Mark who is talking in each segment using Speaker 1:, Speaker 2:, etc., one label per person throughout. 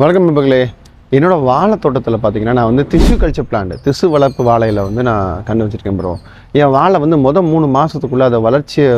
Speaker 1: வணக்கம் நண்பர்களே. என்னோட வாழை தோட்டத்தில் பார்த்தீங்கன்னா நான் வந்து திசு கல்ச்சர் பிளான்ட் திசு வளர்ப்பு வாழையில் வந்து நான் கண்டு வச்சிருக்கேன் ப்ரோ என் வாழை வந்து மொதல் மூணு மாதத்துக்குள்ளே அதை வளர்ச்சியை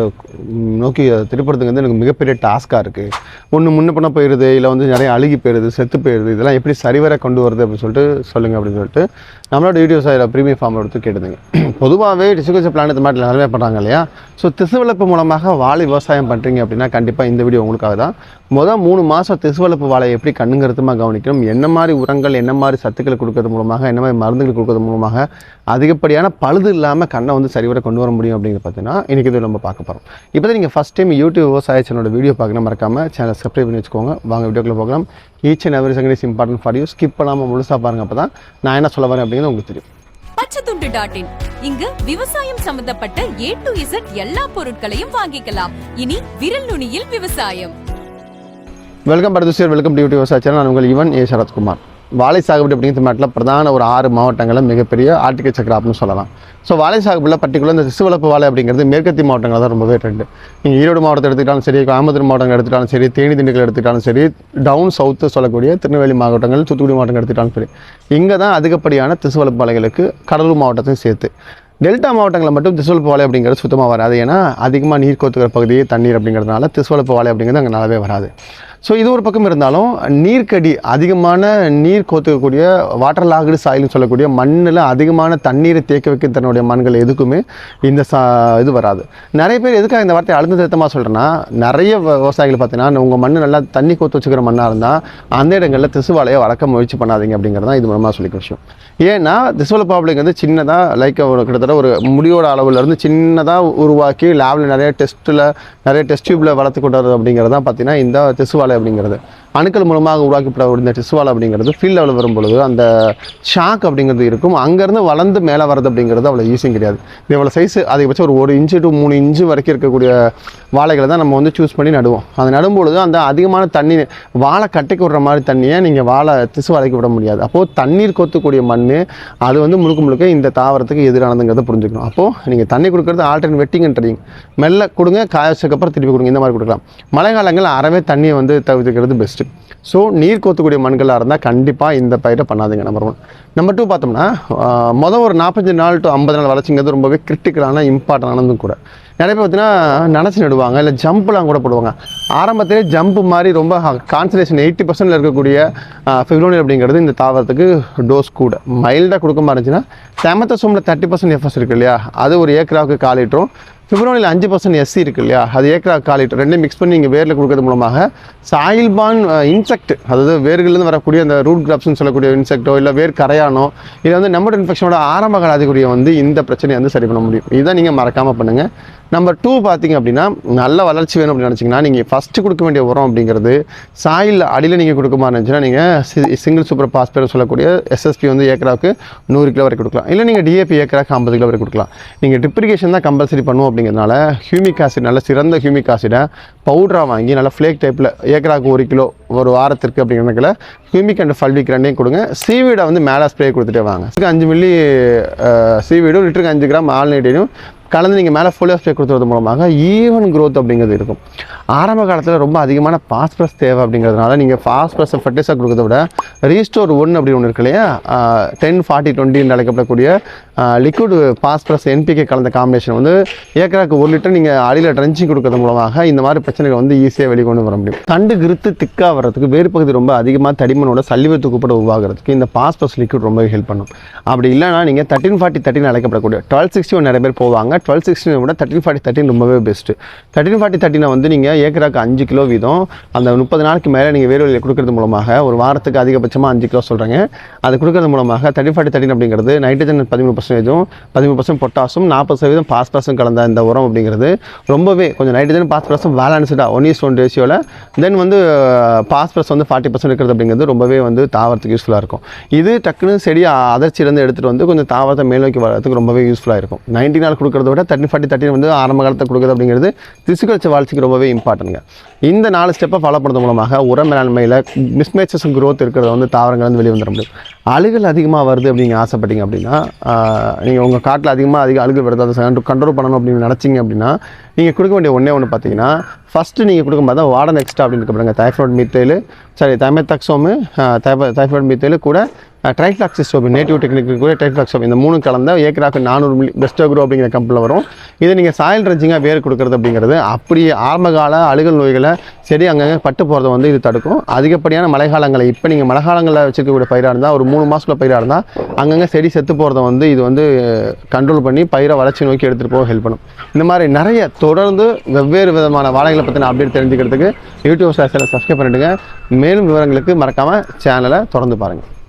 Speaker 1: நோக்கி திருப்புறதுக்கு வந்து எனக்கு மிகப்பெரிய டாஸ்க்காக இருக்குது ஒன்று முன்ன பண்ண போயிடுது இல்லை வந்து நிறைய அழுகி போயிடுது செத்து போயிடுது இதெல்லாம் எப்படி சரிவர கொண்டு வருது அப்படின்னு சொல்லிட்டு சொல்லுங்கள் அப்படின்னு சொல்லிட்டு நம்மளோட வீடியோஸ் அதில் ப்ரீமியம் ஃபார்ம் எடுத்து கேட்டுதுங்க. பொதுவாகவே டிசு கல்ச்சர் பிளான் இந்த மாதிரி நிறைய பண்ணுறாங்க இல்லையா? ஸோ திசு வளர்ப்பு மூலமாக வாழை விவசாயம் பண்ணுறீங்க அப்படின்னா கண்டிப்பாக இந்த வீடியோ உங்களுக்காக தான். மொதல் மூணு மாதம் திசு வளர்ப்பு வாழை எப்படி கண்ணுங்கிறதுமா கவனிக்கணும்? என்ன மாதிரி உரங்கள் என்ன மாதிரி சத்துக்கள் கொடுக்கறது மூலமாக என்ன மாதிரி மருந்துகள் கொடுக்கறது மூலமாக அதிகப்படியான பழுது இல்லாமல் கண்ணை வந்து சரிவர கொண்டு வர முடியும் அப்படிங்கிறது பார்த்தீங்கன்னா இன்றைக்கி இது நம்ம பார்க்க போகிறோம் இப்போ தான் நீங்கள் ஃபஸ்ட் டைம் யூடியூப் விவசாய சேனலோட வீடியோ பார்க்கணும் மறக்காம சேனல் சப்ஸ்கிரைப் பண்ணி வச்சுக்கோங்க. வாங்க வீடியோக்குள்ள போகலாம். Each and every second is important for you skip பண்ணாமல் முழுசாக பாருங்க. அப்போ தான் நான் என்ன சொல்ல வரேன் அப்படிங்கிறது உங்களுக்கு தெரியும்.
Speaker 2: பச்சைத்துண்டு டாட் இன் இங்கு விவசாயம் சம்பந்தப்பட்ட ஏ டு இசட் எல்லா பொருட்களையும் வாங்கிக்கலாம். இனி விரல் நுனியில் விவசாயம்.
Speaker 1: வெல்கம் பரதுசியர் வெல்கம் டு யூடியூப் விவசாய சேனல் நான் உங்கள் இவன் ஏ சரத்குமார். வாழை சாகுபடி அப்படிங்கிற மாட்டில் பிரதான ஒரு ஆறு மாவட்டங்களில் மிகப்பெரிய ஆர்டிகல்ச்சர் கிராப்னு சொல்லலாம். ஸோ வாழை சாகுபடியில் பர்டிகுலர் இந்த சிசு வளர்ப்பு வாழை அப்படிங்கிறது மேற்கத்தி மாவட்டங்கள் தான் ரொம்பவே ட்ரெண்டு நீங்கள் ஈரோடு மாவட்டத்தை எடுத்துக்கிட்டாலும் சரி கோயம்புத்தூர் மாவட்டங்கள் எடுத்துட்டாலும் சரி தேனி திண்டுக்கல் எடுத்துக்கிட்டாலும் சரி டவுன் சவுத்து சொல்லக்கூடிய திருநெல்வேலி மாவட்டங்கள் தூத்துக்குடி மாவட்டங்கள் எடுத்துக்கிட்டாலும் சரி இங்கே தான் அதிகப்படியான திசு வளர்ப்பு வாழைகளுக்கு கடலூர் மாவட்டத்தையும் சேர்த்து. டெல்டா மாவட்டங்களில் மட்டும் திசுவளப்பு வாழை அப்படிங்கிறது சுத்தமாக வராது. ஏன்னா அதிகமாக நீர் கோத்துக்கிற பகுதியே தண்ணீர் அப்படிங்கிறதுனால திசுவளப்பு வாழை அப்படிங்கிறது அங்கே நல்லாவே வராது. ஸோ இது ஒரு பக்கம் இருந்தாலும் நீர்க்கடி அதிகமான நீர் கோத்துக்கக்கூடிய வாட்டர் லாகடு சாயில்னு சொல்லக்கூடிய மண்ணில் அதிகமான தண்ணீரை தேக்க வைக்க தன்னுடைய மண்கள் எதுக்குமே இந்த சா இது வராது. நிறைய பேர் எதுக்காக இந்த வார்த்தையை அழுத்த திருத்தமாக சொல்கிறேன்னா நிறைய விவசாயிகள் பார்த்தீங்கன்னா உங்கள் மண் நல்லா தண்ணி கோத்து வச்சுக்கிற மண்ணாக இருந்தால் அந்த இடங்களில் திசுவாலையை வளர்க்க முயற்சி பண்ணாதீங்க அப்படிங்கிறது தான் இது மூலமாக சொல்லிக்க விஷயம். ஏன்னா திசுவலப்பு வந்து சின்னதாக லைக் ஒரு கிட்டத்தட்ட ஒரு முடியோட அளவுலேருந்து சின்னதாக உருவாக்கி லேபில் நிறைய டெஸ்ட்டில் நிறைய டெஸ்ட் டியூப்பில் வளர்த்து கொண்டு வரது அப்படிங்கிறது தான் பார்த்தீங்கன்னா இந்த திசுவாலை அப்படிங்கிறது. அணுக்கள் மூலமாக உருவாக்கப்பட இந்த திசுவாலை அப்படிங்கிறது ஃபீல்ட் லெவலில் வரும்பொழுது அந்த ஷாக் அப்படிங்கிறது இருக்கும். அங்கேருந்து வளர்ந்து மேலே வரது அப்படிங்கிறது அவ்வளோ ஈஸியும் கிடையாது. இது இவ்வளோ சைஸ் அதிகபட்சம் ஒரு ஒரு இன்ச்சு டு மூணு இன்ச்சு வரைக்கும் இருக்கக்கூடிய வாழைகளை தான் நம்ம வந்து சூஸ் பண்ணி நடுவோம். அது நடும்பொழுது அந்த அதிகமான தண்ணி வாழை கட்டைக்கு விடுற மாதிரி தண்ணியை நீங்கள் வாழை திசுவாலைக்கு விட முடியாது. அப்போது தண்ணீர் கொத்தக்கூடிய மண் அது வந்து முழுக்க முழுக்க இந்த தாவரத்துக்கு எதிரானதுங்கிறத புரிஞ்சுக்கணும். அப்போது நீங்கள் தண்ணி கொடுக்குறது ஆல்டர்ன் வெட்டிங்கன்றீங்க மெல்ல கொடுங்க காய வச்சதுக்கப்புறம் திருப்பி கொடுங்க. இந்த மாதிரி கொடுக்கலாம். மழை காலங்களில் அறவே தண்ணியை வந்து தவிர்க்கிறது பெஸ்ட்டு ஸோ நீர் கோத்தக்கூடிய மண்களாக இருந்தால் கண்டிப்பாக இந்த பயிரை பண்ணாதீங்க நம்பர் ஒன் நம்பர் டூ பார்த்தோம்னா மொதல் ஒரு நாற்பத்தஞ்சு நாள் டு ஐம்பது நாள் வளர்ச்சிங்கிறது ரொம்பவே கிரிட்டிக்கலான இம்பார்ட்டண்டானதும் கூட. நிறைய பேர் பார்த்தீங்கன்னா நினச்சி நடுவாங்க இல்லை ஜம்ப்லாம் கூட போடுவாங்க. ஆரம்பத்திலே ஜம்ப் மாதிரி ரொம்ப கான்சன்ட்ரேஷன் எயிட்டி பர்சன்டில் இருக்கக்கூடிய ஃபிப்ரோனில் அப்படிங்கிறது இந்த தாவரத்துக்கு டோஸ் கூட. மைல்டாக கொடுக்க மாதிரி இருந்துச்சுன்னா செமத்த சோமில் தேர்ட்டி பர்சன்ட் எஃபர்ஸ் இருக்கு இல்லையா? அது ஒரு ஏக்கராவுக்கு கால் பிப்ரவரியில் அஞ்சு பர்சன்ட் எஸ்சி இருக்கு இல்லையா? அது ஏக்கரா காலிட் ரெண்டையும் மிக்ஸ் பண்ணி நீங்கள் வேரில் கொடுக்கறது மூலமாக சாயில் பான் இன்செக்ட் அதாவது வேர்கள்லேருந்து வரக்கூடிய அந்த ரூட் கிராப்ஸ்னு சொல்லக்கூடிய இன்செக்டோ இல்லை வேர் கரையானோ இது வந்து நம்பர் இன்ஃபெக்ஷனோட ஆரம்ப கால வந்து இந்த பிரச்சனையை வந்து சரி பண்ண முடியும். இதை நீங்கள் மறக்காமல் பண்ணுங்கள் நம்பர் டூ பார்த்தீங்க அப்படின்னா நல்ல வளர்ச்சி வேணும் அப்படின்னு நினச்சிங்கன்னா நீங்கள் ஃபஸ்ட்டு கொடுக்க வேண்டிய உரம் அப்படிங்கிறது சாயில் அடியில் நீங்கள் கொடுக்க மாதிரி இருந்துச்சுன்னா நீங்கள் சிங்கிள் சூப்பர் பாஸ்பேர் சொல்லக்கூடிய எஸ்எஸ்பி வந்து ஏக்கராவுக்கு நூறு கிலோ வரைக்கும் கொடுக்கலாம். இல்லை நீங்கள் டிஏபி ஏக்கராவுக்கு ஐம்பது கிலோ வரைக்கும் கொடுக்கலாம். நீங்கள் ட்ரிப்ரிகேஷன் தான் கம்பல்சரி பண்ணுவோம் அப்படிங்கிறதுனால ஹியூமிக் ஆசிட் நல்ல சிறந்த ஹியூமிக் ஆசிடை பவுடராக வாங்கி நல்லா ஃப்ளேக் டைப்பில் ஏக்கராக்கு ஒரு கிலோ ஒரு வாரத்திற்கு அப்படிங்கிறதுல ஹியூமிக் அண்ட் ஃபல்விக் ரெண்டையும் கொடுங்க. சீவீடை வந்து மேலே ஸ்ப்ரே கொடுத்துட்டே வாங்க. அஞ்சு மில்லி சீவீடும் லிட்டருக்கு அஞ்சு கிராம் ஆல்நைட்டையும் கலந்து நீங்கள் மேலே ஃபுல்லாக ஸ்ப்ரே கொடுத்துறது மூலமாக ஈவன் க்ரோத் அப்படிங்கிறது இருக்கும். ஆரம்ப காலத்தில் ரொம்ப அதிகமான பாஸ்பரஸ் தேவை அப்படிங்கிறதுனால நீங்கள் பாஸ்பரஸை ஃபர்டிலைசர் கொடுக்கறத விட ரீஸ்டோர் ஒன் அப்படி ஒன்று இருக்கு இல்லையா? டென் ஃபார்ட்டி டுவெண்ட்டின்னு அழைக்கப்படக்கூடிய liquid phosphorus N P K கலந்த காம்பினேஷன் வந்து ஏக்கராக்கு ஒரு லிட்டர் நீங்கள் அடியில் ட்ரென்ச்சிங் கொடுக்கறது மூலமாக இந்த மாதிரி பிரச்சனைகள் வந்து ஈஸியாக வெளிக்கொண்டு வர முடியும். தண்டு கிருத்து திக்காக வர்றதுக்கு வேறு பகுதி ரொம்ப அதிகமாக தடிமனோட சல்லிவத்து தூக்கப்பட உருவாகிறதுக்கு இந்த பாஸ்பரஸ் லிக்விட் ரொம்ப ஹெல்ப் பண்ணும். அப்படி இல்லைனா நீங்கள் தேர்ட்டின் ஃபார்ட்டி தேர்ட்டின் அழைக்கப்படக்கூடிய டுவெல் சிக்ஸ்டி நிறைய பேர் போவாங்க. டுவெல் சிக்ஸ்டினை விட தேர்ட்டின் ஃபார்ட்டி தேர்ட்டின் ரொம்பவே பெஸ்ட்டு தேர்ட்டின் ஃபார்ட்டி தேர்ட்டினை வந்து நீங்கள் ஏக்கராக்கு அஞ்சு கிலோ வீதம் அந்த முப்பது நாளைக்கு மேலே நீங்கள் வேறு வழியில் கொடுக்கறது மூலமாக ஒரு வாரத்துக்கு அதிகபட்சமாக அஞ்சு கிலோ சொல்கிறாங்க அது கொடுக்கறது மூலமாக தேர்ட்டி ஃபார்ட்டி தேர்ட்டின் அப்படிங்கிறது நைட்ரஜன் பதிமூணு பர்சன்டேஜும் பதிமூணு பர்சன்ட் பொட்டாசும் நாற்பது சதவீதம் பாஸ்பரஸும் கலந்த இந்த உரம் அப்படிங்கிறது. ரொம்பவே கொஞ்சம் நைட்ரஜன் பாஸ்பரஸும் பேலன்ஸ்டாக ஒன் இஸ் ஒன் ரேஷியோவில் தென் வந்து பாஸ்பரஸ் வந்து ஃபார்ட்டி பர்சன்ட் இருக்கிறது அப்படிங்கிறது ரொம்பவே வந்து தாவரத்துக்கு யூஸ்ஃபுல்லாக இருக்கும். இது டக்குன்னு செடி அதிர்ச்சியிலேருந்து எடுத்துகிட்டு வந்து கொஞ்சம் தாவரத்தை மேல் நோக்கி வரதுக்கு ரொம்பவே யூஸ்ஃபுல்லாக இருக்கும். நைன்டி நாள் கொடுக்குறது விட தேர்ட்டி ஃபார்ட்டி தேர்ட்டி வந்து ஆரம்ப காலத்தை கொடுக்குறது அப்படிங்கிறது திசுக்கழிச்ச வளர்ச்சிக்கு ரொம்பவே இம்பார்ட்டன்ங்க இந்த நாலு ஸ்டெப்பை ஃபாலோ பண்ணுறது மூலமாக உர மேலாண்மையில் மிஸ்மேச்சஸ் க்ரோத் இருக்கிறத வந்து தாவரங்கள் வந்து வெளியே வந்துட முடியும். அழுகல் அதிகமாக வருது அப்படிங்க ஆசைப்பட்டீங்க அப்படின்னா நீங்கள் உங்கள் காட்டில் அதிகமாக அதிக அழுகல் வருது அதை கண்ட்ரோல் பண்ணணும் அப்படின்னு நினச்சிங்க அப்படின்னா நீங்கள் கொடுக்க வேண்டிய ஒன்றே ஒன்று பார்த்தீங்கன்னா ஃபஸ்ட்டு நீங்கள் கொடுக்கும்போது தான் வாடன் எக்ஸ்ட்ரா அப்படின்னு இருக்கப்படுங்க தைஃபாய்டு மீத்தேலு சாரி தைமெத்தாக்சோமு தைஃபாய்டு மீத்தேலு கூட ட்ரைஃப்ளாக்சிஸ்டோபி நேட்டிவ் டெக்னிக் கூட ட்ரைஃப்ளாக்சோபி இந்த மூணு கலந்த ஏக்கராக்கு நானூறு மில்லி பெஸ்டோக்ரோ அப்படிங்கிற கம்பெனியில் வரும். இதை நீங்கள் சாயில் ரஞ்சிங்காக வேர் கொடுக்குறது அப்படிங்கிறது அப்படியே ஆரம்பகால அழுகல் நோய்களை செடி அங்கங்கே பட்டு போகிறத வந்து இது தடுக்கும். அதிகப்படியான மழைக்காலங்களை இப்போ நீங்கள் மழைக்காலங்களில் வச்சுக்கக்கூடிய பயிராக இருந்தால் ஒரு மூணு மாதத்துக்குள்ள பயிராக இருந்தால் அங்கங்கே செடி செத்து போகிறத வந்து இது வந்து கண்ட்ரோல் பண்ணி பயிரை வளர்ச்சி நோக்கி எடுத்துகிட்டு போக ஹெல்ப் பண்ணும். இந்த மாதிரி நிறைய தொடர்ந்து வெவ்வேறு விதமான வாழைகளை பற்றின அப்டேட் தெரிஞ்சுக்கிறதுக்கு யூடியூப் சேனலை சப்ஸ்கிரைப் பண்ணிவிடுங்க மேலும் விவரங்களுக்கு மறக்காமல் சேனலை தொடர்ந்து பாருங்கள்